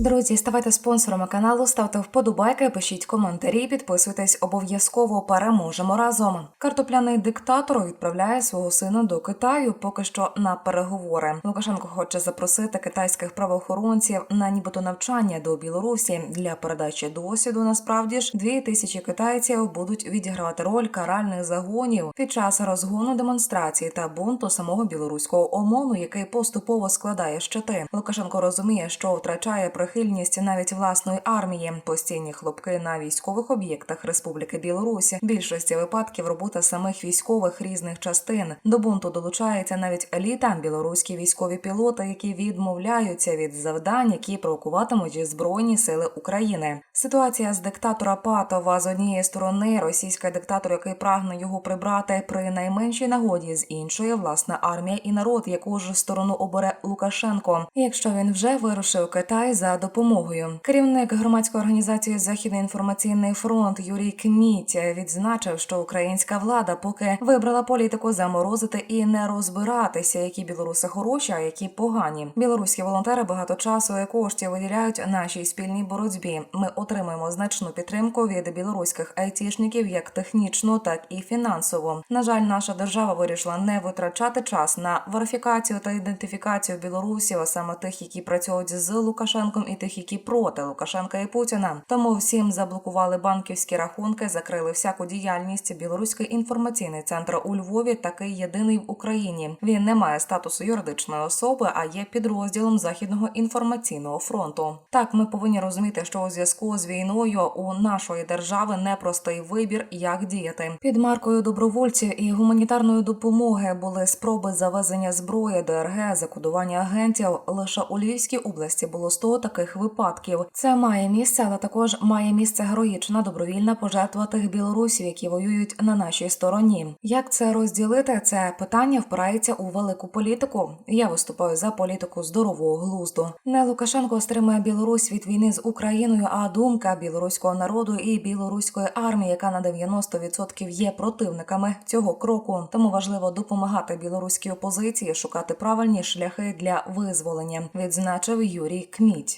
Друзі, ставайте спонсорами каналу, ставте вподобайки, пишіть коментарі, підписуйтесь обов'язково. Переможемо разом. Картопляний диктатор відправляє свого сина до Китаю, поки що на переговори. Лукашенко хоче запросити китайських правоохоронців на нібито навчання до Білорусі для передачі досвіду. Насправді ж дві тисячі китайців будуть відігравати роль каральних загонів під час розгону демонстрації та бунту самого білоруського ОМОНу, який поступово складає щити. Лукашенко розуміє, що втрачає прихильність навіть власної армії. Постійні хлопки на військових об'єктах Республіки Білорусь. В Більшості випадків робота самих військових різних частин. До бунту долучається навіть еліта, білоруські військові пілоти, які відмовляються від завдань, які провокуватимуть збройні сили України. Ситуація з диктатора Патова з однієї сторони, російський диктатор, який прагне його прибрати при найменшій нагоді, з іншої власна армія і народ, яку ж сторону обере Лукашенко. Якщо він вже вирушив Китай за допомогою. Керівник громадської організації Західний інформаційний фронт Юрій Кміть відзначив, що українська влада поки вибрала політику заморозити і не розбиратися, які білоруси хороші, а які погані. Білоруські волонтери багато часу і коштів виділяють нашій спільній боротьбі. Ми отримуємо значну підтримку від білоруських айтішників як технічну, так і фінансову. На жаль, наша держава вирішила не витрачати час на верифікацію та ідентифікацію білорусів, а саме тих, які працюють з Лукашенком, і тих, які проти Лукашенка і Путіна. Тому всім заблокували банківські рахунки, закрили всяку діяльність. Білоруський інформаційний центр у Львові такий єдиний в Україні. Він не має статусу юридичної особи, а є підрозділом західного інформаційного фронту. Так, ми повинні розуміти, що у зв'язку з війною у нашої держави непростий вибір, як діяти. Під маркою добровольців і гуманітарної допомоги були спроби завезення зброї ДРГ, закодування агентів. Лише у Львівській області було 100 таких випадків. Це має місце, але також має місце героїчна добровільна пожертва тих білорусів, які воюють на нашій стороні. Як це розділити? Це питання впирається у велику політику. Я виступаю за політику здорового глузду. Не Лукашенко стримує Білорусь від війни з Україною, а думка білоруського народу і білоруської армії, яка на 90% є противниками цього кроку. Тому важливо допомагати білоруській опозиції шукати правильні шляхи для визволення. Відзначив Юрій Кміть.